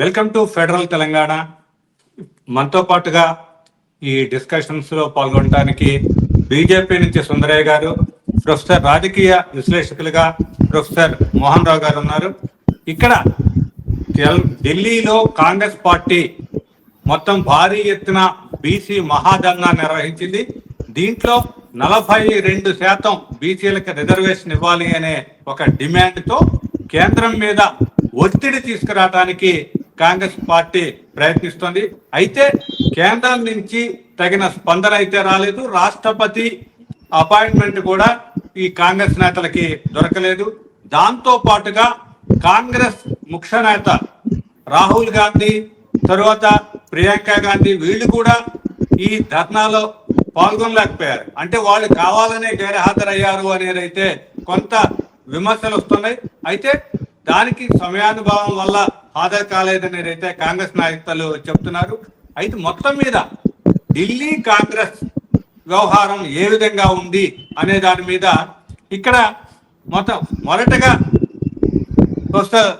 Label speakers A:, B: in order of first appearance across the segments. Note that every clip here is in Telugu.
A: Welcome to federal Telangana. మనతో పాటుగా ఈ డిస్కషన్స్లో పాల్గొనడానికి బీజేపీ నుంచి సుందరయ్య గారు ప్రొఫెసర్ రాజకీయ విశ్లేషకులుగా ప్రొఫెసర్ మోహన్ రావు గారు ఉన్నారు. ఇక్కడ ఢిల్లీలో కాంగ్రెస్ పార్టీ మొత్తం భారీ ఎత్తున బీసీ మహాదంగా నిర్వహించింది. దీంట్లో నలభై రెండు శాతం బీసీలకు రిజర్వేషన్ ఇవ్వాలి అనే ఒక డిమాండ్తో కేంద్రం మీద ఒత్తిడి తీసుకురావడానికి కాంగ్రెస్ పార్టీ ప్రయత్నిస్తోంది. అయితే కేంద్రం నుంచి తగిన స్పందన అయితే రాలేదు. రాష్ట్రపతి అపాయింట్మెంట్ కూడా ఈ కాంగ్రెస్ నేతలకి దొరకలేదు. దాంతో పాటుగా కాంగ్రెస్ ముఖ్య నేత రాహుల్ గాంధీ తరువాత ప్రియాంక గాంధీ వీళ్ళు కూడా ఈ ధర్నాలో పాల్గొనలేకపోయారు. అంటే వాళ్ళు కావాలనే గైర్హాజరయ్యారు అనేది అయితే కొంత విమర్శలు వస్తున్నాయి. అయితే దానికి సమయానుభావం వల్ల హాజరు కాలేదని అయితే కాంగ్రెస్ నాయకులు చెప్తున్నారు అయితే మొత్తం మీద ఢిల్లీ కాంగ్రెస్ వ్యవహారం ఏ విధంగా ఉంది అనే దాని మీద ఇక్కడ మొత్తం మొదటగా ప్రొఫెసర్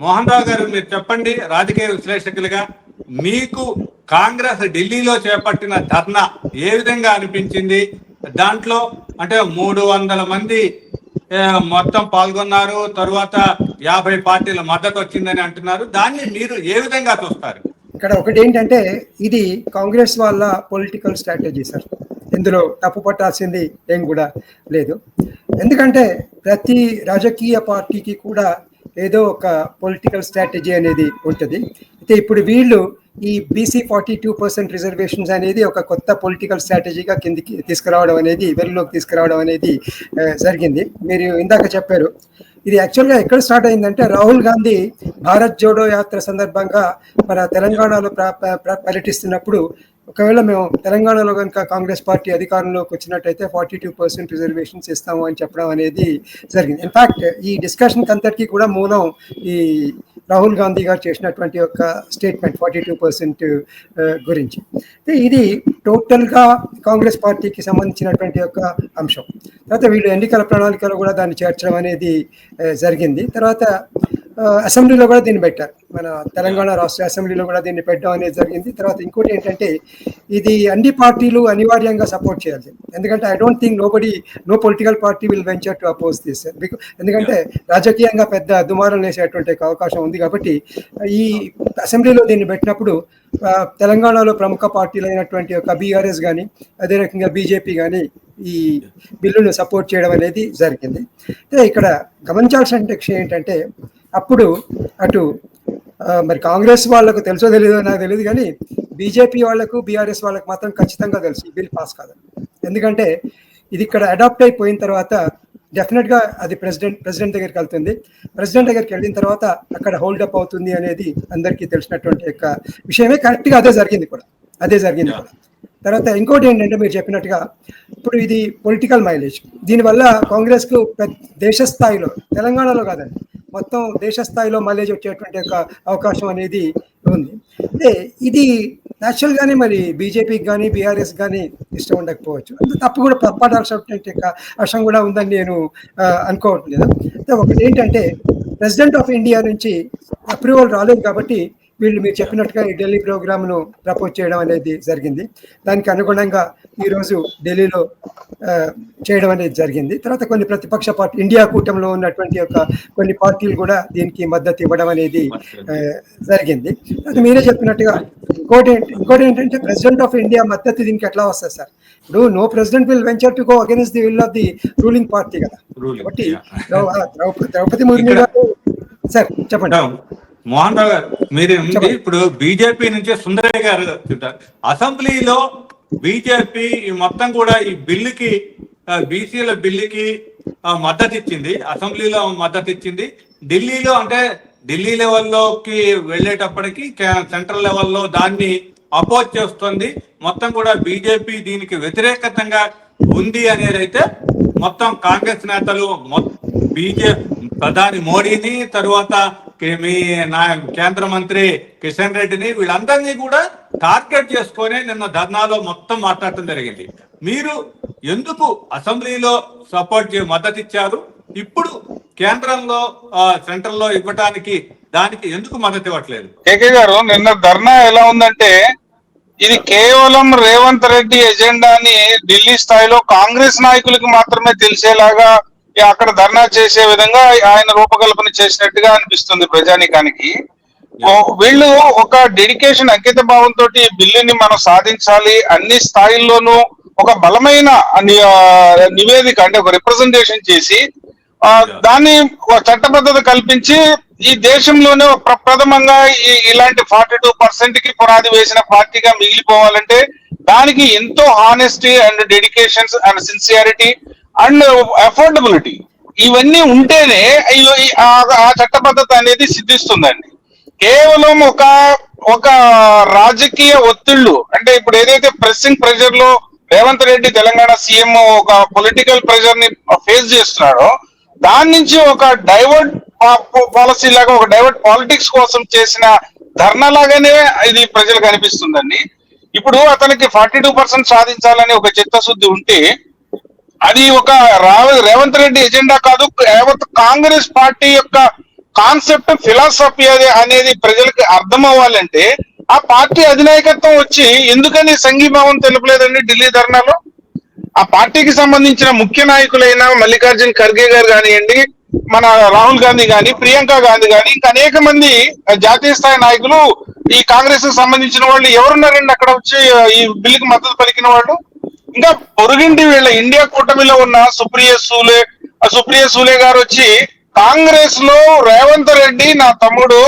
A: మోహన్ రావు గారు మీరు చెప్పండి రాజకీయ విశ్లేషకులుగా మీకు కాంగ్రెస్ ఢిల్లీలో చేపట్టిన ధర్నా ఏ విధంగా అనిపించింది? దాంట్లో అంటే మూడు వందల మంది మొత్తం పాల్గొన్నారు తరువాత యాభై పార్టీల మద్దతు వచ్చిందని అంటున్నారు. దాన్ని మీరు ఏ విధంగా చూస్తారు?
B: ఇక్కడ ఒకటి ఏంటంటే ఇది కాంగ్రెస్ వాళ్ళ పొలిటికల్ స్ట్రాటజీ సార్ ఇందులో తప్పు పట్టాల్సింది ఏం కూడా లేదు. ఎందుకంటే ప్రతి రాజకీయ పార్టీకి కూడా ఏదో ఒక పొలిటికల్ స్ట్రాటజీ అనేది ఉంటుంది. అయితే ఇప్పుడు వీళ్ళు ఈ BC forty two percent reservations అనేది ఒక కొత్త పొలిటికల్ స్ట్రాటజీగా కిందికి తీసుకురావడం అనేది వెలుగులోకి తీసుకురావడం అనేది జరిగింది. మీరు ఇందాక చెప్పారు. ఇది యాక్చువల్గా ఎక్కడ స్టార్ట్ అయిందంటే రాహుల్ గాంధీ భారత్ జోడో యాత్ర సందర్భంగా మన తెలంగాణలో పర్యటిస్తున్నప్పుడు ఒకవేళ మేము తెలంగాణలో కనుక కాంగ్రెస్ పార్టీ అధికారంలోకి వచ్చినట్టయితే ఫార్టీ టూ పర్సెంట్ రిజర్వేషన్స్ ఇస్తాము అని చెప్పడం అనేది జరిగింది. ఇన్ఫాక్ట్ ఈ డిస్కషన్కి అంతటికీ కూడా మూలం ఈ రాహుల్ గాంధీ గారు చేసినటువంటి ఒక స్టేట్మెంట్ ఫార్టీ టూ పర్సెంట్ గురించి. ఇది టోటల్గా కాంగ్రెస్ పార్టీకి సంబంధించినటువంటి ఒక అంశం. తర్వాత వీళ్ళు ఎన్నికల ప్రణాళికలో కూడా దాన్ని చేర్చడం అనేది జరిగింది. తర్వాత అసెంబ్లీలో కూడా దీన్ని పెట్టారు. మన తెలంగాణ రాష్ట్ర అసెంబ్లీలో కూడా దీన్ని పెట్టడం అనేది జరిగింది. తర్వాత ఇంకోటి ఏంటంటే ఇది అన్ని పార్టీలు అనివార్యంగా సపోర్ట్ చేయాలి ఎందుకంటే I don't think nobody no political party will venture to oppose this ఎందుకంటే రాజకీయంగా పెద్ద దుమారం వేసేటువంటి అవకాశం ఉంది కాబట్టి ఈ అసెంబ్లీలో దీన్ని పెట్టినప్పుడు తెలంగాణలో ప్రముఖ పార్టీలు అయినటువంటి ఒక బీఆర్ఎస్ కానీ అదే రకంగా బీజేపీ కానీ ఈ బిల్లును సపోర్ట్ చేయడం అనేది జరిగింది. అయితే ఇక్కడ గమనించాల్సిన విషయం ఏంటంటే అప్పుడు అటు మరి కాంగ్రెస్ వాళ్ళకు తెలుసో తెలియదో నాకు తెలియదు కానీ బీజేపీ వాళ్ళకు బీఆర్ఎస్ వాళ్ళకు మాత్రం ఖచ్చితంగా తెలుసు ఈ బిల్ పాస్ కాదు ఎందుకంటే ఇది ఇక్కడ అడాప్ట్ అయిపోయిన తర్వాత డెఫినెట్గా అది ప్రెసిడెంట్ ప్రెసిడెంట్ దగ్గరికి వెళ్తుంది. ప్రెసిడెంట్ దగ్గరికి వెళ్ళిన తర్వాత అక్కడ హోల్డ్ అప్ అవుతుంది అనేది అందరికీ తెలిసినటువంటి యొక్క విషయమే. కరెక్ట్గా అదే జరిగింది కూడా. అదే జరిగింది కూడా. తర్వాత ఇంకోటి ఏంటంటే మీరు చెప్పినట్టుగా ఇప్పుడు ఇది పొలిటికల్ మైలేజ్ దీనివల్ల కాంగ్రెస్కు పెద్ద దేశ స్థాయిలో తెలంగాణలో కాదండి మొత్తం దేశ స్థాయిలో మైలేజ్ వచ్చేటువంటి ఒక అవకాశం అనేది ఉంది. అంటే ఇది యాక్చువల్ మరి బీజేపీకి కానీ బీఆర్ఎస్ కానీ ఇష్టం ఉండకపోవచ్చు. అంత తప్పు కూడా పట్టాల్సినటువంటి యొక్క అంశం కూడా ఉందని నేను అనుకోవట్లేదు. ఒకటి ఏంటంటే ప్రెసిడెంట్ ఆఫ్ ఇండియా నుంచి అప్రూవల్ రాలేదు కాబట్టి వీళ్ళు మీరు చెప్పినట్టుగా ఈ ఢిల్లీ ప్రోగ్రామ్ను ప్రపోజ్ చేయడం అనేది జరిగింది. దానికి అనుగుణంగా ఈరోజు ఢిల్లీలో చేయడం అనేది జరిగింది. తర్వాత కొన్ని ప్రతిపక్ష పార్టీ ఇండియా కూటమిలో ఉన్నటువంటి యొక్క కొన్ని పార్టీలు కూడా దీనికి మద్దతు ఇవ్వడం అనేది జరిగింది. అది మీరే చెప్పినట్టుగా ఇంకోటి ఇంకోటి ఏంటంటే ప్రెసిడెంట్ ఆఫ్ ఇండియా మద్దతు దీనికి ఎట్లా వస్తుంది సార్? ఇప్పుడు no president will venture to go against the will of the ruling party కదా. కాబట్టి ద్రౌపది ముర్ము గారు సార్ చెప్పండి.
A: మోహన్ రావు గారు మీరు ఉంది ఇప్పుడు బీజేపీ నుంచి సుందరయ్య గారు. అసెంబ్లీలో బీజేపీ మొత్తం కూడా ఈ బిల్లుకి బీసీల బిల్లుకి మద్దతు ఇచ్చింది. అసెంబ్లీలో మద్దతు ఇచ్చింది. ఢిల్లీలో అంటే ఢిల్లీ లెవెల్లోకి వెళ్ళేటప్పటికి సెంట్రల్ లెవెల్లో దాన్ని అపోజ్ చేస్తుంది. మొత్తం కూడా బీజేపీ దీనికి వ్యతిరేకతంగా ఉంది అనేది అయితే మొత్తం కాంగ్రెస్ నేతలు బీజే ప్రధాని మోడీని తరువాత మీ నా కేంద్ర మంత్రి కిషన్ రెడ్డిని వీళ్ళందరినీ కూడా టార్గెట్ చేసుకొని నిన్న ధర్నాలో మొత్తం మాట్లాడటం జరిగింది. మీరు ఎందుకు అసెంబ్లీలో సపోర్ట్ చే మద్దతు ఇచ్చారు? ఇప్పుడు కేంద్రంలో సెంటర్లో ఇవ్వటానికి దానికి ఎందుకు మద్దతు ఇవ్వట్లేదు?
C: కేకే గారు నిన్న ధర్నా ఎలా ఉందంటే ఇది కేవలం రేవంత్ రెడ్డి ఎజెండాని ఢిల్లీ స్థాయిలో కాంగ్రెస్ నాయకులకు మాత్రమే తెలిసేలాగా అక్కడ ధర్నా చేసే విధంగా ఆయన రూపకల్పన చేసినట్టుగా అనిపిస్తుంది ప్రజానికానికి. వీళ్ళు ఒక డెడికేషన్ అంకిత భావంతో బిల్లుని మనం సాధించాలి అన్ని స్థాయిల్లోనూ ఒక బలమైన నివేదిక అంటే ఒక రిప్రజెంటేషన్ చేసి దాన్ని చట్టబద్ధత కల్పించి ఈ దేశంలోనే ఒక ప్ర- ప్రథమంగా ఈ- ఇలాంటి ఫార్టీ టూ పర్సెంట్కి పునాది వేసిన పార్టీగా మిగిలిపోవాలంటే దానికి ఎంతో honesty and dedications and sincerity and affordability ఇవన్నీ ఉంటేనే ఆ- ఆ చట్టబద్ధత అనేది సిద్ధిస్తుందండి. కేవలం ఒక ఒక రాజకీయ ఒత్తిళ్ళు అంటే ఇప్పుడు ఏదైతే ప్రెస్సింగ్ ప్రెషర్లో రేవంత్ రెడ్డి తెలంగాణ సీఎం ఒక పొలిటికల్ ప్రెషర్ని ఫేస్ చేస్తున్నాడో దాని నుంచి ఒక డైవర్ట్ పాలసీ లాగా ఒక డైవర్ట్ పాలిటిక్స్ కోసం చేసిన ధర్నా లాగానే ఇది ప్రజలకు అనిపిస్తుందండి. ఇప్పుడు అతనికి ఫార్టీ టూ పర్సెంట్ సాధించాలని ఒక చిత్తశుద్ధి ఉంటే అది ఒక రావ- రేవంత్ రెడ్డి ఎజెండా కాదు. యావత్ కాంగ్రెస్ పార్టీ యొక్క కాన్సెప్ట్ ఫిలాసఫీ అది అనేది ప్రజలకు అర్థం అవ్వాలంటే ఆ పార్టీ అధినాయకత్వం వచ్చి ఎందుకని సంఘీభావం తెలుపలేదండి ఢిల్లీ ధర్నాలో? ఆ పార్టీకి సంబంధించిన ముఖ్య నాయకులైన మల్లికార్జున్ ఖర్గే గారు కానివ్వండి మన రాహుల్ గాంధీ గాని ప్రియాంక గాంధీ గాని ఇంకా అనేక మంది జాతీయ స్థాయి నాయకులు ఈ కాంగ్రెస్కు సంబంధించిన వాళ్ళు ఎవరున్నారండి అక్కడ వచ్చి ఈ బిల్లుకి మద్దతు పలికిన వాళ్ళు? ఇంకా పొరుగింటి వీళ్ళ ఇండియా కూటమిలో ఉన్న సుప్రియ సూలే సుప్రియ సూలే గారు వచ్చి కాంగ్రెస్లో రేవంత్ రెడ్డి నా తమ్ముడు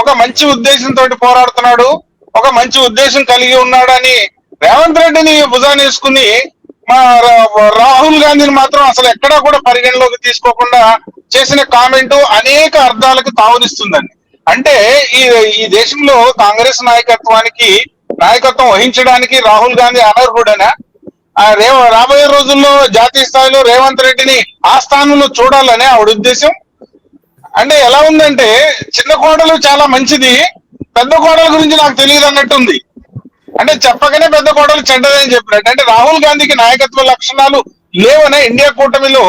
C: ఒక మంచి ఉద్దేశంతో పోరాడుతున్నాడు ఒక మంచి ఉద్దేశం కలిగి ఉన్నాడని రేవంత్ రెడ్డిని భుజాన్ని వేసుకుని మా రాహుల్ గాంధీని మాత్రం అసలు ఎక్కడా కూడా పరిగణలోకి తీసుకోకుండా చేసిన కామెంట్ అనేక అర్థాలకు తావునిస్తుందండి. అంటే ఈ ఈ దేశంలో కాంగ్రెస్ నాయకత్వానికి నాయకత్వం వహించడానికి రాహుల్ గాంధీ అనర్హుడనా? రేవ రాబోయే రోజుల్లో జాతీయ స్థాయిలో రేవంత్ రెడ్డిని ఆ స్థానంలో చూడాలనే ఆవిడ ఉద్దేశం. అంటే ఎలా ఉందంటే చిన్న కోడలు చాలా మంచిది పెద్ద కోడల గురించి నాకు తెలియదు అన్నట్టుంది. అంటే చెప్పగానే పెద్ద కోడలు చెడ్డదని చెప్పినట్టు. అంటే రాహుల్ గాంధీకి నాయకత్వ లక్షణాలు లేవనే ఇండియా కూటమిలో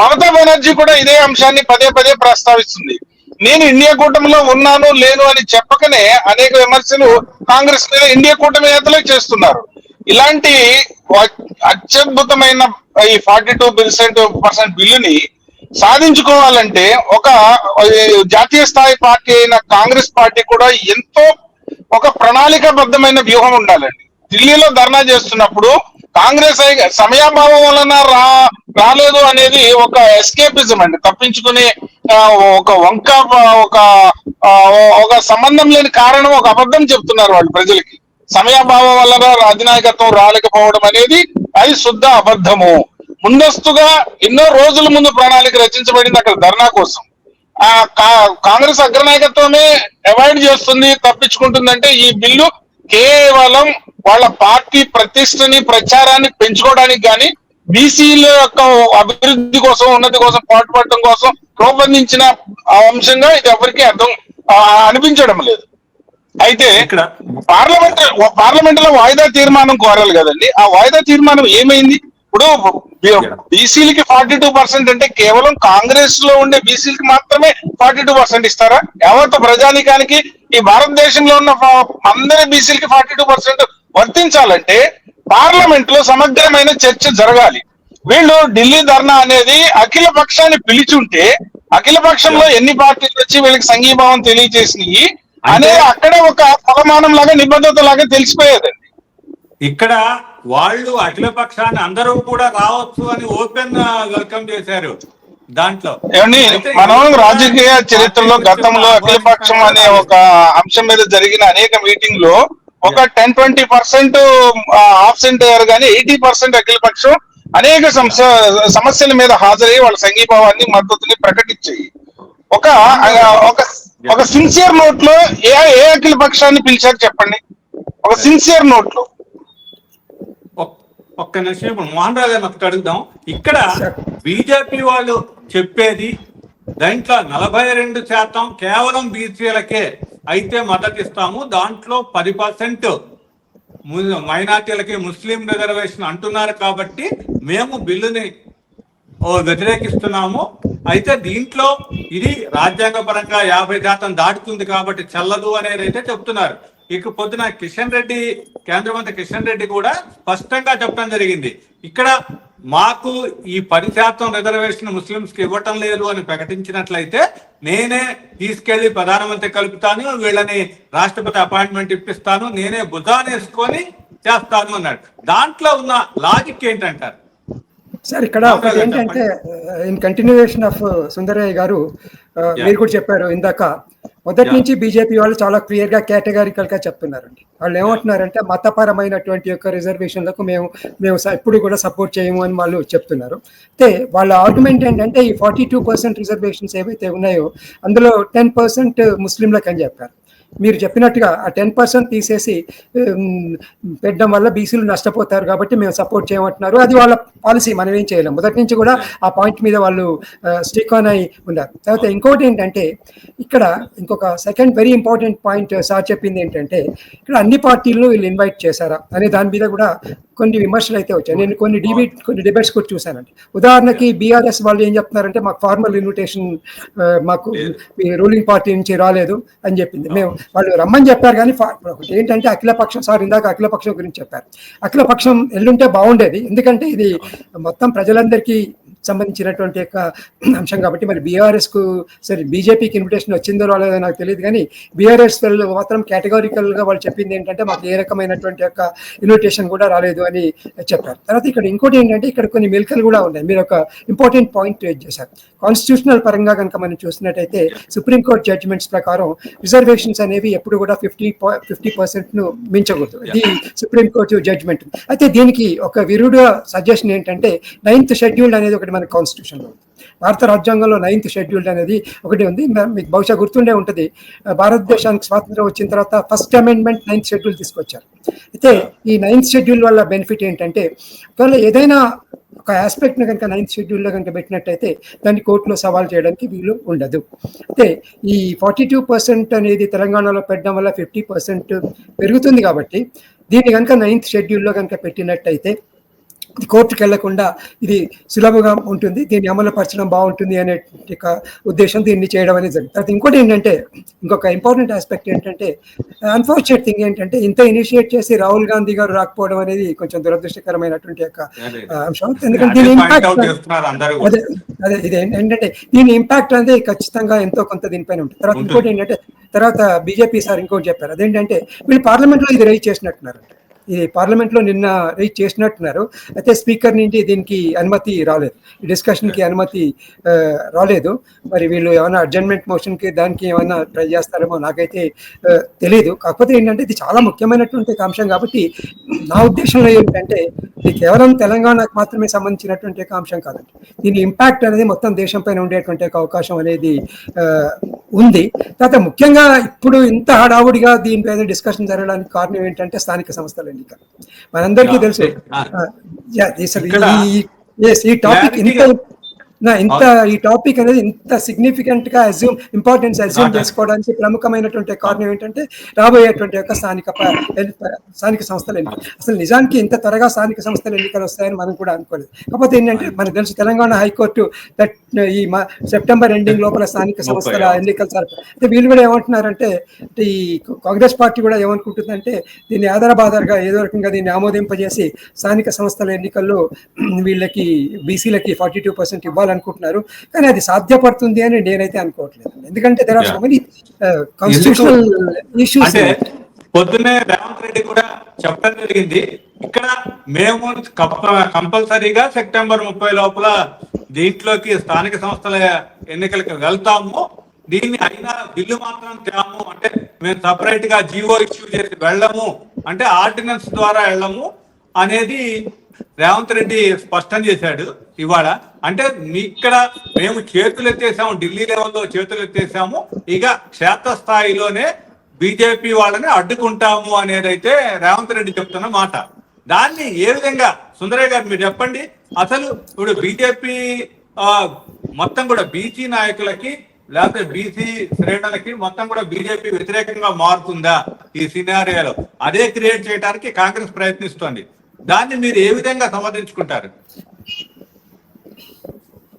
C: మమతా బెనర్జీ కూడా ఇదే అంశాన్ని పదే పదే ప్రస్తావిస్తుంది. నేను ఇండియా కూటమిలో ఉన్నాను లేను అని చెప్పకనే అనేక విమర్శలు కాంగ్రెస్ మీద ఇండియా కూటమి నేతలే చేస్తున్నారు. ఇలాంటి అత్యద్భుతమైన ఈ ఫార్టీ టూ పర్సెంట్ పర్సెంట్ బిల్లుని సాధించుకోవాలంటే ఒక జాతీయ స్థాయి పార్టీ అయిన కాంగ్రెస్ పార్టీ కూడా ఎంతో ఒక ప్రణాళికాబద్ధమైన వ్యూహం ఉండాలండి. ఢిల్లీలో ధర్నా చేస్తున్నప్పుడు కాంగ్రెస్ సమయాభావం వలన రా రాలేదు అనేది ఒక ఎస్కేపిజం అండి. తప్పించుకునే ఒక వంక ఒక ఒక సంబంధం లేని కారణం ఒక అబద్ధం చెప్తున్నారు వాళ్ళు ప్రజలకి. సమయాభావం వలన రాజనాయకత్వం రాలేకపోవడం అనేది అది శుద్ధ అబద్ధము. ముందస్తుగా ఎన్నో రోజుల ముందు ప్రణాళిక రచించబడింది అక్కడ ధర్నా కోసం. ఆ కా- కాంగ్రెస్ అగ్రనాయకత్వమే అవాయిడ్ చేస్తుంది తప్పించుకుంటుందంటే ఈ బిల్లు కేవలం వాళ్ళ పార్టీ ప్రతిష్టని ప్రచారాన్ని పెంచుకోవడానికి గాని బీసీల యొక్క అభివృద్ధి కోసం ఉన్నతి కోసం పాటుపడటం కోసం రూపొందించిన అంశంగా ఇది ఎవరికి అర్థం అనిపించడం లేదు. అయితే
A: ఇక్కడ
C: పార్లమెంట్ పార్లమెంట్లో వాయిదా తీర్మానం కోరాలి కదండి. ఆ వాయిదా తీర్మానం ఏమైంది? ఇప్పుడు బీసీలకి ఫార్టీ టూ పర్సెంట్ అంటే కేవలం కాంగ్రెస్లో ఉండే బీసీలకి మాత్రమే ఫార్టీ టూ పర్సెంట్ ఇస్తారా? యావత్ ప్రజానికానికి ఈ భారతదేశంలో ఉన్న అందరి బీసీలకి ఫార్టీ టూ పర్సెంట్ వర్తించాలంటే పార్లమెంట్లో సమగ్రమైన చర్చ జరగాలి. వీళ్ళు ఢిల్లీ ధర్నా అనేది అఖిల పక్షాన్ని పిలిచుంటే అఖిల పక్షంలో ఎన్ని పార్టీలు వచ్చి వీళ్ళకి సంఘీభావం తెలియజేసినాయి? అనేది అక్కడ ఒక కొలమానం లాగా నిబద్ధత లాగా తెలిసిపోయేదండి
A: ఇక్కడ వాళ్ళు అఖిల పక్షాన్ని అందరూ కూడా రావచ్చు అని ఓపెన్ వెల్కమ్ చేశారు దాంట్లో.
C: ఏమండి మనం రాజకీయ చరిత్రలో గతంలో అఖిల పక్షం అనే ఒక అంశం మీద జరిగిన అనేక మీటింగ్లో ఒక టెన్ ట్వంటీ పర్సెంట్ ఆబ్సెంట్ అయ్యారు కానీ ఎయిటీ పర్సెంట్ అఖిల పక్షం అనేక సమస్య సమస్యల మీద హాజరై వాళ్ళ సంఘీభావాన్ని మద్దతుని ప్రకటించాయి. ఒక ఒక ఒక సిన్సియర్ నోట్లో ఏ ఏ అఖిల పక్షాన్ని పిలిచారు చెప్పండి? ఒక సిన్సియర్ నోట్లో.
A: ఒక్- ఒక్క నిమిషం ఇప్పుడు మోహన్ రావు గారిని ఒకటి అడుగుదాం. ఇక్కడ బీజేపీ వాళ్ళు చెప్పేది దాంట్లో నలభై రెండు శాతం కేవలం బీసీలకే అయితే మద్దతు ఇస్తాము. దాంట్లో పది పర్సెంట్ మైనార్టీలకి ముస్లిం రిజర్వేషన్ అంటున్నారు కాబట్టి మేము బిల్లుని వ్యతిరేకిస్తున్నాము. అయితే దీంట్లో ఇది రాజ్యాంగపరంగా యాభై శాతం దాటుతుంది కాబట్టి చల్లదు అనేది అయితే చెప్తున్నారు. ఇక పొద్దున కిషన్ రెడ్డి కేంద్ర మంత్రి కిషన్ రెడ్డి కూడా స్పష్టంగా చెప్పడం జరిగింది. ఇక్కడ మాకు ఈ పది శాతం రిజర్వేషన్ ముస్లింస్కి ఇవ్వటం లేదు అని ప్రకటించినట్లయితే నేనే తీసుకెళ్ళి ప్రధానమంత్రి కలుపుతాను వీళ్ళని రాష్ట్రపతి అపాయింట్మెంట్ ఇప్పిస్తాను నేనే భుజానేసుకొని చేస్తాను అన్నాడు. దాంట్లో ఉన్న లాజిక్ ఏంటంటారు?
B: సార్ ఇక్కడ ఒకటి ఏంటంటే ఇన్ కంటిన్యూషన్ ఆఫ్ సుందరయ్య గారు ఆ, మీరు కూడా చెప్పారు ఇందాక. మొదటి నుంచి బీజేపీ వాళ్ళు చాలా క్లియర్గా కేటగారికల్గా చెప్తున్నారండి. వాళ్ళు ఏమంటున్నారంటే మతపరమైనటువంటి యొక్క రిజర్వేషన్లకు మేము మేము ఎప్పుడు కూడా సపోర్ట్ చేయము అని వాళ్ళు చెప్తున్నారు. అయితే వాళ్ళ ఆర్గ్యుమెంట్ ఏంటంటే ఈ ఫార్టీ టూ పర్సెంట్ రిజర్వేషన్స్ ఏవైతే ఉన్నాయో అందులో టెన్ పర్సెంట్ ముస్లింలకు అని చెప్పారు. మీరు చెప్పినట్టుగా ఆ టెన్ పర్సెంట్ తీసేసి పెట్టడం వల్ల బీసీలు నష్టపోతారు కాబట్టి మేము సపోర్ట్ చేయమంటున్నారు. అది వాళ్ళ పాలసీ మనం ఏం చేయలేం. మొదటి నుంచి కూడా ఆ పాయింట్ మీద వాళ్ళు స్టిక్ ఆన్ అయి ఉన్నారు. తర్వాత ఇంకోటి ఏంటంటే ఇక్కడ ఇంకొక second very important point sir చెప్పింది ఏంటంటే ఇక్కడ అన్ని పార్టీలను వీళ్ళు ఇన్వైట్ చేశారా అనే దాని మీద కూడా కొన్ని విమర్శలు అయితే వచ్చాయి. నేను కొన్ని డిబేట్ కొన్ని డిబేట్స్ కూడా చూశానండి. ఉదాహరణకి బీఆర్ఎస్ వాళ్ళు ఏం చెప్తున్నారంటే మాకు ఫార్మల్ ఇన్విటేషన్ మాకు రూలింగ్ పార్టీ నుంచి రాలేదు అని చెప్పింది. మేము వాళ్ళు రమ్మని చెప్పారు కానీ ఏంటంటే అఖిలపక్షం సార్ ఇందాక అఖిలపక్షం గురించి చెప్పారు. అఖిలపక్షం ఎల్లుంటే బాగుండేది. ఎందుకంటే ఇది మొత్తం ప్రజలందరికీ సంబంధించినటువంటి యొక్క అంశం కాబట్టి మరి బీఆర్ఎస్కు సరే బీజేపీకి ఇన్విటేషన్ వచ్చిందో రాలేదో నాకు తెలియదు కానీ బీఆర్ఎస్ వాళ్ళు మాత్రం కేటగారికల్గా వాళ్ళు చెప్పింది ఏంటంటే మాకు ఏ రకమైనటువంటి యొక్క ఇన్విటేషన్ కూడా రాలేదు అని చెప్పారు. తర్వాత ఇక్కడ ఇంకోటి ఏంటంటే ఇక్కడ కొన్ని మెలికలు కూడా ఉన్నాయి. మీరు ఒక ఇంపార్టెంట్ పాయింట్ రేజ్ చేశారు. కాన్స్టిట్యూషనల్ పరంగా కనుక మనం చూసినట్టయితే సుప్రీంకోర్టు జడ్జిమెంట్స్ ప్రకారం రిజర్వేషన్స్ అనేవి ఎప్పుడు కూడా ఫిఫ్టీ ఫిఫ్టీ పర్సెంట్ను మించకూడదు. ఇది సుప్రీంకోర్టు జడ్జిమెంట్ అయితే దీనికి ఒక విరుడు సజెషన్ ఏంటంటే నైన్త్ షెడ్యూల్ అనేది ఒకటి మన కాన్స్టిట్యూషన్లో ఉంది. భారత రాజ్యాంగంలో నైన్త్ షెడ్యూల్ అనేది ఒకటి ఉంది. మీకు బహుశా గుర్తుండే ఉంటుంది. భారతదేశానికి స్వాతంత్రం వచ్చిన తర్వాత ఫస్ట్ అమెండ్మెంట్ నైన్త్ షెడ్యూల్ తీసుకొచ్చారు. అయితే ఈ నైన్త్ షెడ్యూల్ వల్ల బెనిఫిట్ ఏంటంటే ఒకవేళ ఏదైనా ఒక ఆస్పెక్ట్ని కనుక నైన్త్ షెడ్యూల్లో కనుక పెట్టినట్టయితే దాన్ని కోర్టులో సవాల్ చేయడానికి వీలు ఉండదు. అయితే ఈ ఫార్టీ టూ పర్సెంట్ అనేది తెలంగాణలో పెట్టడం వల్ల ఫిఫ్టీ పర్సెంట్ పెరుగుతుంది కాబట్టి దీన్ని కనుక నైన్త్ షెడ్యూల్లో కనుక పెట్టినట్టయితే ఇది కోర్టుకు వెళ్ళకుండా ఇది సులభంగా ఉంటుంది దీన్ని అమలు పరచడం బాగుంటుంది అనే ఉద్దేశం దీన్ని చేయడం అనేది జరిగింది. తర్వాత ఇంకోటి ఏంటంటే ఇంకొక ఇంపార్టెంట్ ఆస్పెక్ట్ ఏంటంటే అన్ఫార్చునేట్ థింగ్ ఏంటంటే ఇంత ఇనిషియేట్ చేసి రాహుల్ గాంధీ గారు రాకపోవడం అనేది కొంచెం దురదృష్టకరమైనటువంటి యొక్క అంశం. ఎందుకంటే దీని ఇంపాక్ట్. అదే అదే ఇది ఏంటంటే దీని ఇంపాక్ట్ అనేది ఖచ్చితంగా ఎంతో కొంత దీనిపైన ఉంటుంది. తర్వాత. ఇంకోటి ఏంటంటే తర్వాత బీజేపీ సార్ ఇంకోటి చెప్పారు. అదేంటంటే వీళ్ళు పార్లమెంట్లో ఇది రైజ్ చేసినట్టున్నారు. ఇది పార్లమెంట్లో నిన్న రైజ్ చేసినట్టున్నారు. అయితే స్పీకర్ నుంచి దీనికి అనుమతి రాలేదు. ఈ డిస్కషన్కి అనుమతి రాలేదు. మరి వీళ్ళు ఏమైనా అడ్జర్న్మెంట్ మోషన్కి దానికి ఏమైనా ట్రై చేస్తారేమో నాకైతే తెలియదు కాకపోతే ఏంటంటే ఇది చాలా ముఖ్యమైనటువంటి అంశం కాబట్టి నా ఉద్దేశంలో ఏంటంటే ఇది కేవలం తెలంగాణకు మాత్రమే సంబంధించినటువంటి ఒక అంశం కాదండి. దీని ఇంపాక్ట్ అనేది మొత్తం దేశం పైన ఉండేటువంటి ఒక అవకాశం అనేది ఉంది. తర్వాత ముఖ్యంగా ఇప్పుడు ఇంత హడావుడిగా దీనిపైన డిస్కషన్ జరగడానికి కారణం ఏంటంటే స్థానిక సంస్థల ఎన్నిక. మనందరికీ తెలుసు. ఈ- టాపిక్ ఇంత ఇంత ఈ టాపిక్ అనేది ఇంత సిగ్నిఫికెంట్గా అజ్యూమ్ ఇంపార్టెన్స్ అజ్యూమ్. చేసుకోవడానికి ప్రముఖమైనటువంటి కారణం ఏంటంటే రాబోయేటువంటి యొక్క స్థానిక ఎన్ని- స్థానిక సంస్థల ఎన్నిక అసలు నిజానికి ఇంత త్వరగా స్థానిక సంస్థల ఎన్నికలు వస్తాయని మనం కూడా అనుకోలేదు కాకపోతే ఏంటంటే మనకు తెలుసు తెలంగాణ హైకోర్టు దట్ ఈ మ- సెప్టెంబర్ ఎండింగ్ లోపల స్థానిక సంస్థల. ఎన్నికలు జరపాలి అయితే వీళ్ళు కూడా ఏమంటున్నారంటే అంటే ఈ కాంగ్రెస్ పార్టీ కూడా ఏమనుకుంటుందంటే దీన్ని ఆధారబాధారుగా ఏదో రకంగా దీన్ని ఆమోదింపజేసి స్థానిక సంస్థల ఎన్నికల్లో వీళ్ళకి బీసీలకి ఫార్టీ టూ పర్సెంట్ ఇవ్వాలనుకుంటున్నారు కానీ అది సాధ్యపడుతుంది అని నేనైతే అనుకోవట్లేదు. ఎందుకంటే there are so many constitutional issues
A: పొద్దున్నే రేవంత్ రెడ్డి కూడా చెప్పడం జరిగింది. ఇక్కడ మేము కంపల్సరీగా సెప్టెంబర్ ముప్పై లోపల దీంట్లోకి స్థానిక సంస్థల ఎన్నికలకు వెళ్తాము. దీన్ని అయినా బిల్లు మాత్రం తేము అంటే మేము సపరేట్గా జీవో ఇష్యూ చేసి వెళ్ళము. అంటే ఆర్డినెన్స్ ద్వారా వెళ్ళము. అనేది రేవంత్ రెడ్డి స్పష్టం చేశాడు ఇవాళ. అంటే మీ ఇక్కడ మేము చేతులు ఎత్తేసాము ఢిల్లీ లెవెల్లో చేతులు ఎత్తేసాము. ఇక క్షేత్రస్థాయిలోనే బీజేపీ వాళ్ళని అడ్డుకుంటాము అనేది అయితే రేవంత్ రెడ్డి చెప్తున్న మాట. దాన్ని ఏ విధంగా సుందరయ్య గారు మీరు చెప్పండి. అసలు ఇప్పుడు బీజేపీ మొత్తం కూడా బీసీ నాయకులకి లేకపోతే బీసీ శ్రేణులకి మొత్తం కూడా బీజేపీ వ్యతిరేకంగా మారుతుందా ఈ సినారియాలో అదే క్రియేట్ చేయడానికి కాంగ్రెస్ ప్రయత్నిస్తోంది. దాన్ని మీరు ఏ విధంగా సమర్థించుకుంటారు?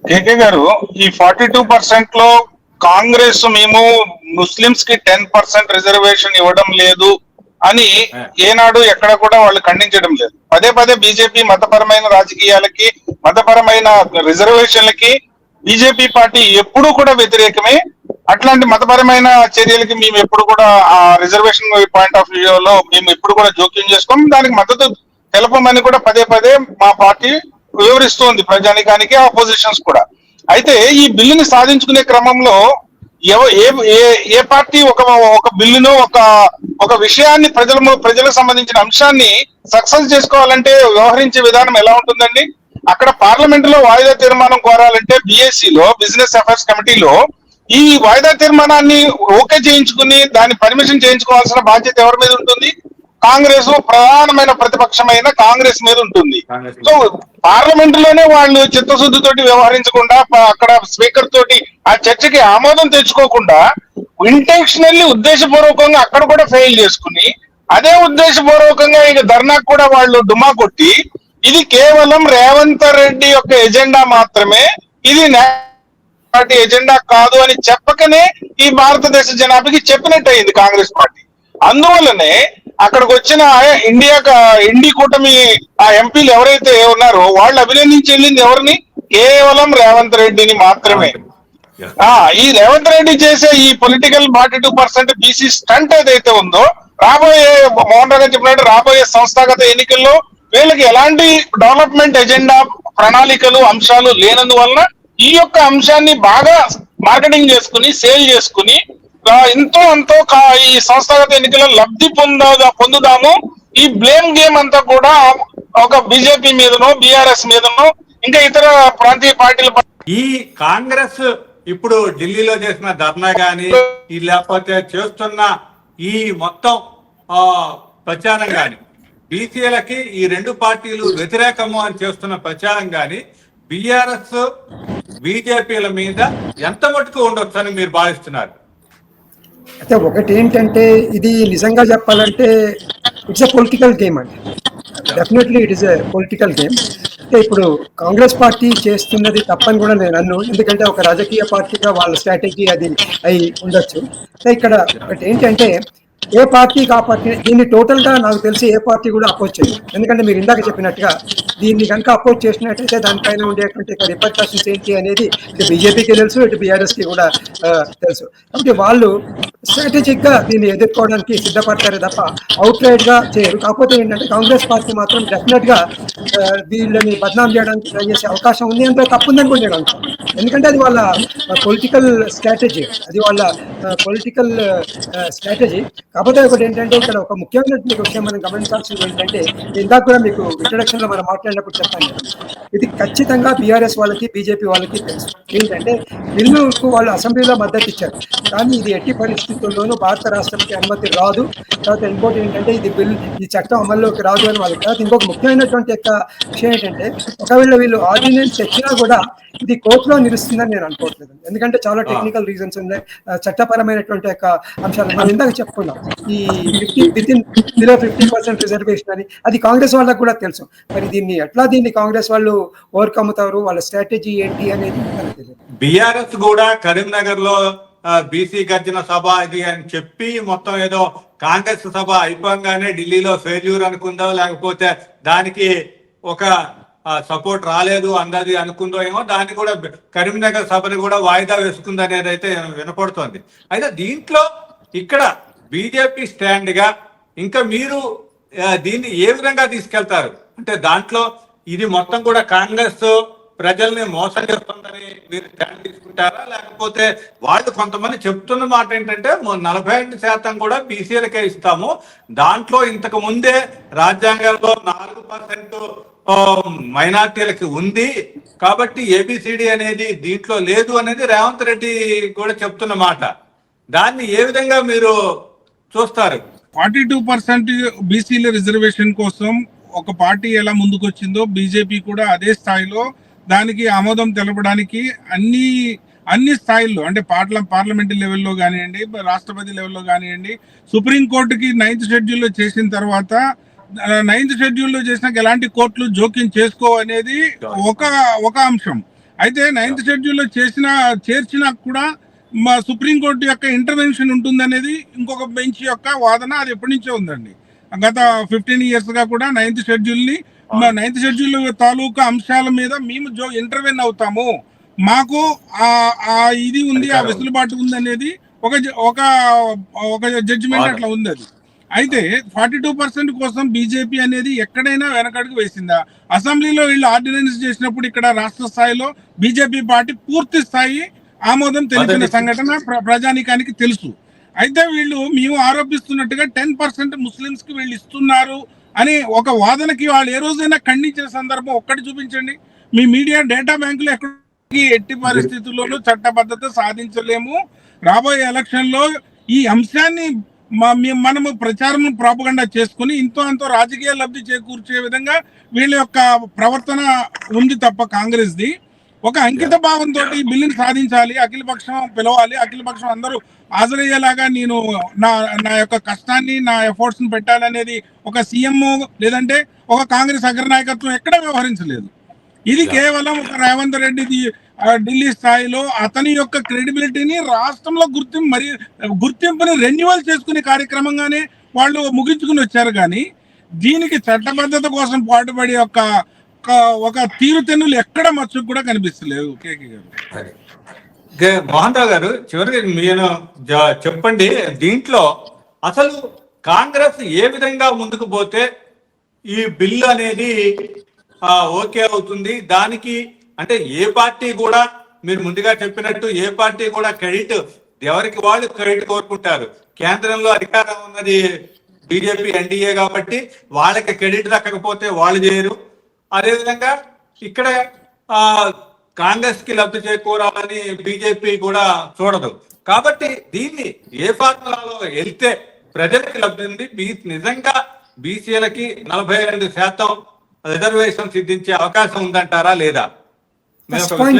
C: కేకే గారు ఈ ఫార్టీ టూ పర్సెంట్లో కాంగ్రెస్ మేము ముస్లింస్కి టెన్ పర్సెంట్ రిజర్వేషన్ ఇవ్వడం లేదు అని ఏనాడు ఎక్కడ కూడా వాళ్ళు ఖండించడం లేదు. పదే పదే బీజేపీ మతపరమైన రాజకీయాలకి మతపరమైన రిజర్వేషన్లకి బీజేపీ పార్టీ ఎప్పుడూ కూడా వ్యతిరేకమే. అట్లాంటి మతపరమైన చర్యలకి మేము ఎప్పుడు కూడా ఆ రిజర్వేషన్ పాయింట్ ఆఫ్ వ్యూలో మేము ఎప్పుడు కూడా జోక్యం చేసుకోం దానికి మద్దతు తెలపమని కూడా పదే పదే మా పార్టీ వివరిస్తోంది ప్రజానికానికి ఆపోజిషన్స్ కూడా. అయితే ఈ బిల్లుని సాధించుకునే క్రమంలో ఎవ- ఏ ఏ ఏ పార్టీ ఒక ఒక బిల్లును ఒక ఒక విషయాన్ని ప్రజల ప్రజలకు సంబంధించిన అంశాన్ని సక్సెస్ చేసుకోవాలంటే వ్యవహరించే విధానం ఎలా ఉంటుందండి? అక్కడ పార్లమెంట్లో వాయిదా తీర్మానం కోరాలంటే బిఎస్సి లో బిజినెస్ అఫైర్స్ కమిటీలో ఈ వాయిదా తీర్మానాన్ని ఓకే చేయించుకుని దాని పర్మిషన్ చేయించుకోవాల్సిన బాధ్యత ఎవరి మీద ఉంటుంది? కాంగ్రెస్ ప్రధానమైన ప్రతిపక్షమైన కాంగ్రెస్ మీద ఉంటుంది. సో పార్లమెంట్లోనే వాళ్ళు చిత్తశుద్ధితోటి వ్యవహరించకుండా అక్కడ స్పీకర్ తోటి ఆ చర్చకి ఆమోదం తెచ్చుకోకుండా ఇంటెన్షనల్లీ ఉద్దేశపూర్వకంగా అక్కడ కూడా ఫెయిల్ చేసుకుని అదే ఉద్దేశపూర్వకంగా ఇక ధర్నాకు కూడా వాళ్ళు డుమా కొట్టి ఇది కేవలం రేవంత్ రెడ్డి యొక్క ఎజెండా మాత్రమే ఇది పార్టీ ఎజెండా కాదు అని చెప్పకనే ఈ భారతదేశ జనాభాకి చెప్పినట్టు అయింది కాంగ్రెస్ పార్టీ. అందువల్లనే అక్కడికి వచ్చిన ఇండియా ఇండి కూటమి ఆ ఎంపీలు ఎవరైతే ఉన్నారో వాళ్ళు అభినందించి వెళ్ళింది ఎవరిని? కేవలం రేవంత్ రెడ్డిని మాత్రమే. ఆ ఈ రేవంత్ రెడ్డి చేసే ఈ political forty two percent BC stunt ఏదైతే ఉందో రాబోయే మోహన్ రావు గారు చెప్పినట్టు రాబోయే సంస్థాగత ఎన్నికల్లో వీళ్ళకి ఎలాంటి డెవలప్మెంట్ ఎజెండా ప్రణాళికలు అంశాలు లేనందువలన ఈ యొక్క అంశాన్ని బాగా మార్కెటింగ్ చేసుకుని సేల్ చేసుకుని ఎంతో ఎంతో కా- ఈ సంస్థాగత ఎన్నికల్లో లబ్ధి పొందా పొందుదాము. ఈ బ్లేమ్ గేమ్ అంతా కూడా ఒక బీజేపీ మీదనో బీఆర్ఎస్ మీదనో ఇంకా ఇతర ప్రాంతీయ పార్టీల
A: ఈ కాంగ్రెస్ ఇప్పుడు ఢిల్లీలో చేసిన ధర్నా గాని ఈ లేకపోతే చేస్తున్న ఈ మొత్తం ఆ, ప్రచారం గాని బీసీలకి ఈ రెండు పార్టీలు వ్యతిరేకము అని చేస్తున్న ప్రచారం గాని బిఆర్ఎస్ బీజేపీల మీద ఎంత మటుకు ఉండొచ్చు అని మీరు భావిస్తున్నారు?
B: అయితే ఒకటి ఏంటంటే ఇది నిజంగా చెప్పాలంటే ఇట్స్ ఎ పొలిటికల్ గేమ్ అండి. Definitely it is a political game అంటే ఇప్పుడు కాంగ్రెస్ పార్టీ చేస్తున్నది తప్పని కూడా నేను అన్ను ఎందుకంటే ఒక రాజకీయ పార్టీగా వాళ్ళ స్ట్రాటజీ అది అయి ఉండొచ్చు. అయితే ఇక్కడ ఒకటి ఏంటంటే ఏ పార్టీకి ఆ పార్టీ దీన్ని టోటల్గా నాకు తెలిసి ఏ పార్టీ కూడా అపోజ్ చేయదు. ఎందుకంటే మీరు ఇందాక చెప్పినట్టుగా దీన్ని కనుక అపోజ్ చేసినట్టయితే దానిపైన ఉండేటువంటి రిపర్కాషన్స్ ఏంటి అనేది ఇటు బీజేపీకి తెలుసు ఇటు బీఆర్ఎస్కి కూడా తెలుసు. కాబట్టి వాళ్ళు స్ట్రాటజిక్గా దీన్ని ఎదుర్కోవడానికి సిద్ధపడతారే తప్ప అవుట్గా చేయరు. కాకపోతే ఏంటంటే కాంగ్రెస్ పార్టీ మాత్రం డెఫినెట్గా వీళ్ళని బదనాం చేయడానికి ట్రై చేసే అవకాశం ఉంది అందులో తప్పుందని కూడా నేను అనుకోను. ఎందుకంటే అది వాళ్ళ పొలిటికల్ స్ట్రాటజీ అది వాళ్ళ పొలిటికల్ స్ట్రాటజీ కాకపోతే ఒకటి ఏంటంటే ఇక్కడ ఒక ముఖ్యమైనటువంటి విషయం మనం గమనించాల్సింది ఏంటంటే ఇందాక కూడా మీకు ఇంట్రడక్షన్లో మనం మాట్లాడినప్పుడు చెప్పాను. ఇది ఖచ్చితంగా బీఆర్ఎస్ వాళ్ళకి బీజేపీ వాళ్ళకి తెలుసు. ఏంటంటే బిల్లుకు వాళ్ళు అసెంబ్లీలో మద్దతు ఇచ్చారు. కానీ ఇది ఎట్టి పరిస్థితుల్లోనూ భారత రాష్ట్రానికి అనుమతి రాదు. తర్వాత ఇంకోటి ఏంటంటే ఇది బిల్ ఈ చట్టం అమల్లోకి రాదు అని వాళ్ళకి. తర్వాత ఇంకొక ముఖ్యమైనటువంటి యొక్క విషయం ఏంటంటే ఒకవేళ వీళ్ళు ఆర్డినెన్స్ తెచ్చినా కూడా ఇది కోర్టులో నిలుస్తుందని నేను అనుకోవట్లేదు. ఎందుకంటే చాలా టెక్నికల్ రీజన్స్ ఉన్నాయి. చట్టపరమైనటువంటి యొక్క అంశాలు. మనం ఇందాక చెప్పుకున్నాం. ఈ fifty within below fifty percent reservation అని. అది కాంగ్రెస్ వాళ్ళకి కూడా తెలుసు. మరి దీన్ని ఎట్లా దీన్ని కాంగ్రెస్ వాళ్ళు ఓవర్కమ్ అవుతారు వాళ్ళ స్ట్రాటజీ ఏంటి అనేది బీఆర్ఎస్
A: బిఆర్ఎస్ కూడా కరీంనగర్లో బీసీ గర్జన సభ ఇది అని చెప్పి మొత్తం ఏదో కాంగ్రెస్ సభ అయిపోగానే ఢిల్లీలో ఫెయిల్యూర్ అనుకుందో లేకపోతే దానికి ఒక సపోర్ట్ రాలేదు అన్నది అనుకుందో ఏమో దాన్ని కూడా కరీంనగర్ సభని కూడా వాయిదా వేసుకుంది అనేది అయితే వినపడుతోంది. అయితే దీంట్లో ఇక్కడ బీజేపీ స్టాండ్గా ఇంకా మీరు దీన్ని ఏ విధంగా తీసుకెళ్తారు? అంటే దాంట్లో ఇది మొత్తం కూడా కాంగ్రెస్ ప్రజల్ని మోసం చేస్తుందని మీరు స్టాండ్ తీసుకుంటారా? లేకపోతే వాళ్ళు కొంతమంది చెప్తున్న మాట ఏంటంటే నలభై ఐదు శాతం కూడా బీసీలకే ఇస్తాము. దాంట్లో ఇంతకు ముందే రాజ్యాంగంలో నాలుగు పర్సెంట్ మైనార్టీలకి ఉంది. కాబట్టి ఏబిసిడి అనేది దీంట్లో లేదు అనేది రేవంత్ రెడ్డి కూడా చెప్తున్న మాట. దాన్ని ఏ విధంగా మీరు చూస్తారు.
D: ఫార్టీ టూ పర్సెంట్ బీసీల రిజర్వేషన్ కోసం ఒక పార్టీ ఎలా ముందుకొచ్చిందో బీజేపీ కూడా అదే స్థాయిలో దానికి ఆమోదం తెలపడానికి అన్ని అన్ని స్థాయిల్లో అంటే పార్ల పార్లమెంట్ లెవెల్లో కానివ్వండి రాష్ట్రపతి లెవెల్లో కానివ్వండి సుప్రీంకోర్టుకి నైన్త్ షెడ్యూల్లో చేసిన తర్వాత నైన్త్ షెడ్యూల్లో చేసినాక ఎలాంటి కోర్టులు జోక్యం చేసుకో అనేది ఒక ఒక అంశం. అయితే నైన్త్ షెడ్యూల్లో చేసిన చేర్చినా కూడా మా సుప్రీంకోర్టు యొక్క ఇంటర్వెన్షన్ ఉంటుందనేది ఇంకొక బెంచ్ యొక్క వాదన అది ఎప్పటి నుంచో ఉందండి. గత ఫిఫ్టీన్ ఇయర్స్గా కూడా నైన్త్ షెడ్యూల్ని నైన్త్ షెడ్యూల్ తాలూకా అంశాల మీద మేము జో ఇంటర్వెన్ అవుతాము. మాకు ఆ ఆ ఇది ఉంది ఆ వెసులుబాటు ఉంది. అనేది ఒక ఒక ఒక జడ్జిమెంట్ అట్లా ఉంది అది. అయితే ఫార్టీ టూ పర్సెంట్ కోసం బీజేపీ అనేది ఎక్కడైనా వెనకడుగు వేసిందా? అసెంబ్లీలో వీళ్ళు ఆర్డినెన్స్ చేసినప్పుడు ఇక్కడ రాష్ట్ర స్థాయిలో బీజేపీ పార్టీ పూర్తి స్థాయి ఆమోదం తెలిపిన సంఘటన ప్ర- ప్రజానీకానికి తెలుసు. అయితే వీళ్ళు మేము ఆరోపిస్తున్నట్టుగా టెన్ పర్సెంట్ ముస్లింస్కి వీళ్ళు ఇస్తున్నారు అని ఒక వాదనకి వాళ్ళు ఏ రోజైనా ఖండించిన సందర్భం ఒక్కటి చూపించండి. మీ మీడియా డేటా బ్యాంకులు ఎక్కడికి ఎట్టి పరిస్థితుల్లోనూ చట్టబద్ధత సాధించలేము. రాబోయే ఎలక్షన్లో ఈ అంశాన్ని మనము ప్రచారం ప్రాపగండా చేసుకుని ఇంతో అంతో రాజకీయ లబ్ధి చేకూర్చే విధంగా వీళ్ళ యొక్క ప్రవర్తన ఉంది తప్ప కాంగ్రెస్ ది ఒక అంకిత భావంతో ఈ బిల్లుని సాధించాలి అఖిల పక్షం పిలవాలి అఖిల పక్షం అందరూ హాజరయ్యేలాగా నేను నా నా యొక్క కష్టాన్ని నా ఎఫర్ట్స్ని పెట్టాలనేది ఒక సీఎం లేదంటే ఒక కాంగ్రెస్ అగ్రనాయకత్వం ఎక్కడ వ్యవహరించలేదు. ఇది కేవలం ఒక రేవంత్ రెడ్డి ఢిల్లీ స్థాయిలో అతని యొక్క క్రెడిబిలిటీని రాష్ట్రంలో గుర్తింపు మరి గుర్తింపుని రెన్యువల్ చేసుకునే కార్యక్రమంగానే వాళ్ళు ముగించుకుని వచ్చారు కానీ దీనికి చట్టబద్ధత కోసం పాటుపడి ఒక ఒక- ఒక తీరుతెన్నులు ఎక్కడ మచ్చుకు కూడా కనిపిస్తలేదు కేకే గారు.
A: సరే. మోహన్ రావు గారు చివరికి మీరు జ- చెప్పండి దీంట్లో అసలు కాంగ్రెస్ ఏ విధంగా ముందుకు పోతే ఈ బిల్లు అనేది ఓకే అవుతుంది? దానికి అంటే ఏ పార్టీ కూడా మీరు ముందుగా చెప్పినట్టు ఏ పార్టీ కూడా క్రెడిట్ ఎవరికి వాళ్ళు క్రెడిట్ కోరుకుంటారు? కేంద్రంలో అధికారం ఉన్నది బీజేపీ ఎన్డీఏ కాబట్టి వాళ్ళకి క్రెడిట్ దక్కకపోతే వాళ్ళు చేయరు. అదేవిధంగా ఇక్కడ ఆ కాంగ్రెస్కి లబ్ధి చేకూరాలని బీజేపీ కూడా చూడదు. కాబట్టి దీన్ని ఏ ఫార్ములాలో వెళ్తే ప్రజలకి లబ్ధి ఉంది? బీ- నిజంగా బీసీలకి నలభై రెండు శాతం రిజర్వేషన్ సిద్ధించే అవకాశం ఉందంటారా లేదా? చెప్పండి.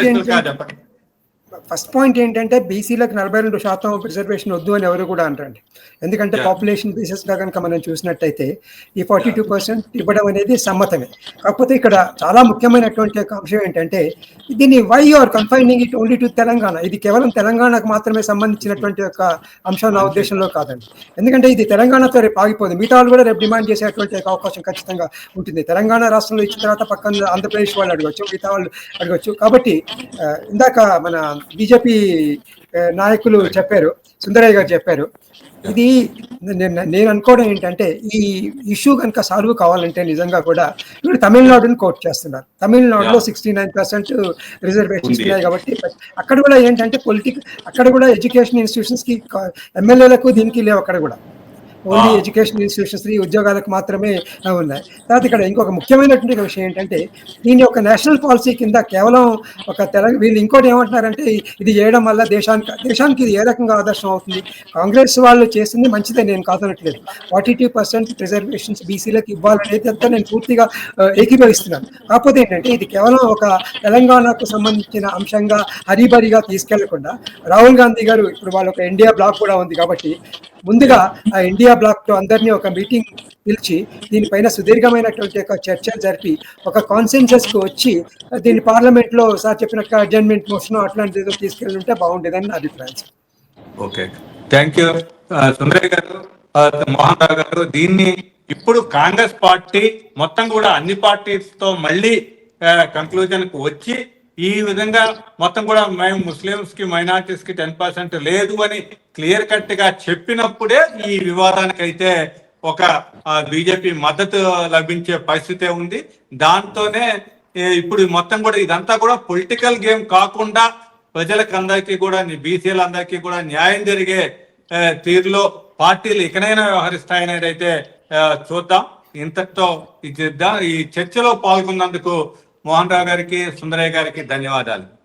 B: ఫస్ట్ పాయింట్ ఏంటంటే బీసీలకు నలభై రెండు శాతం రిజర్వేషన్ వద్దు అని ఎవరు కూడా అంటారండి ఎందుకంటే. పాపులేషన్ బేసిస్గా కనుక మనం చూసినట్టయితే ఈ ఫార్టీ టూ పర్సెంట్ ఇవ్వడం అనేది సమ్మతమే. కాకపోతే ఇక్కడ చాలా ముఖ్యమైనటువంటి ఒక అంశం ఏంటంటే దీన్ని why are confining it only to Telangana? ఇది కేవలం తెలంగాణకు మాత్రమే సంబంధించినటువంటి ఒక అంశం నా ఉద్దేశంలో కాదండి. ఎందుకంటే ఇది తెలంగాణతో రేపు ఆగిపోదు. మిగతా వాళ్ళు కూడా రేపు డిమాండ్ చేసేటువంటి అవకాశం ఖచ్చితంగా ఉంటుంది. తెలంగాణ రాష్ట్రంలో ఇచ్చిన తర్వాత పక్కన ఆంధ్రప్రదేశ్ వాళ్ళు అడగవచ్చు మిగతా వాళ్ళు అడగవచ్చు కాబట్టి ఇందాక మన బీజేపీ నాయకులు చెప్పారు సుందరయ్య గారు చెప్పారు ఇది నేను అనుకోవడం ఏంటంటే ఈ ఇష్యూ కనుక సాల్వ్ కావాలంటే నిజంగా కూడా ఇప్పుడు తమిళనాడుని కోట్ చేస్తున్నారు తమిళనాడులో. Sixty nine percent reservations. ఉన్నాయి కాబట్టి అక్కడ కూడా ఏంటంటే పొలిటిక్ అక్కడ కూడా ఎడ్యుకేషన్ ఇన్స్టిట్యూషన్స్కి ఎమ్మెల్యేలకు దీనికి లేవు అక్కడ కూడా ఓన్లీ. ఎడ్యుకేషన్ ఇన్స్టిట్యూషన్స్ ఉద్యోగాలకు మాత్రమే ఉన్నాయి. తర్వాత ఇక్కడ ఇంకొక ముఖ్యమైనటువంటి విషయం ఏంటంటే దీని యొక్క నేషనల్ పాలసీ కింద కేవలం ఒక తెలంగాణ వీళ్ళు ఇంకోటి ఏమంటున్నారంటే ఇది చేయడం వల్ల దేశానికి దేశానికి ఇది ఏ రకంగా ఆదర్శం అవుతుంది? కాంగ్రెస్ వాళ్ళు చేసింది మంచిదే నేను కాదనట్లేదు ఫార్టీ టూ పర్సెంట్ రిజర్వేషన్స్ బీసీలకు ఇవ్వాలనేది అంతా నేను పూర్తిగా ఏకీభవిస్తున్నాను. కాకపోతే ఏంటంటే ఇది కేవలం ఒక తెలంగాణకు సంబంధించిన అంశంగా హరిబరిగా తీసుకెళ్ళకుండా రాహుల్ గాంధీ గారు ఇప్పుడు వాళ్ళ ఒక ఇండియా బ్లాక్ కూడా ఉంది కాబట్టి ముందుగా ఆ ఇండియా బ్లాక్తో అందరినీ ఒక మీటింగ్ పిలిచి దీనిపైన సుదీర్ఘమైనటువంటి ఒక చర్చలు జరిపి ఒక కాన్సెన్సస్కు వచ్చి దీన్ని పార్లమెంట్లో సార్ చెప్పిన అడ్జర్న్మెంట్ మోషన్ అట్లాంటిది ఏదో తీసుకెళ్ళి ఉంటే బాగుండేదని నా అభిప్రాయం
A: ఓకే. థ్యాంక్ యూ సుందరయ్య గారు మోహన్ రావు గారు దీన్ని ఇప్పుడు కాంగ్రెస్ పార్టీ మొత్తం కూడా అన్ని పార్టీస్తో మళ్ళీ కంక్లూజన్కు వచ్చి ఈ విధంగా మొత్తం కూడా మేము ముస్లిమ్స్కి మైనార్టీస్కి టెన్ పర్సెంట్ లేదు అని క్లియర్ కట్గా చెప్పినప్పుడే ఈ వివాదానికి అయితే ఒక బీజేపీ మద్దతు లభించే పరిస్థితే ఉంది. దాంతోనే ఇప్పుడు మొత్తం కూడా ఇదంతా కూడా పొలిటికల్ గేమ్ కాకుండా ప్రజలకు అందరికీ కూడా బీసీలందరికీ కూడా న్యాయం జరిగే తీరులో పార్టీలు ఇకనైనా వ్యవహరిస్తాయనేది అయితే చూద్దాం. ఇంతటితో ఈ చర్చలో పాల్గొన్నందుకు మోహన్ రావు గారికి సుందరయ్య గారికి ధన్యవాదాలు.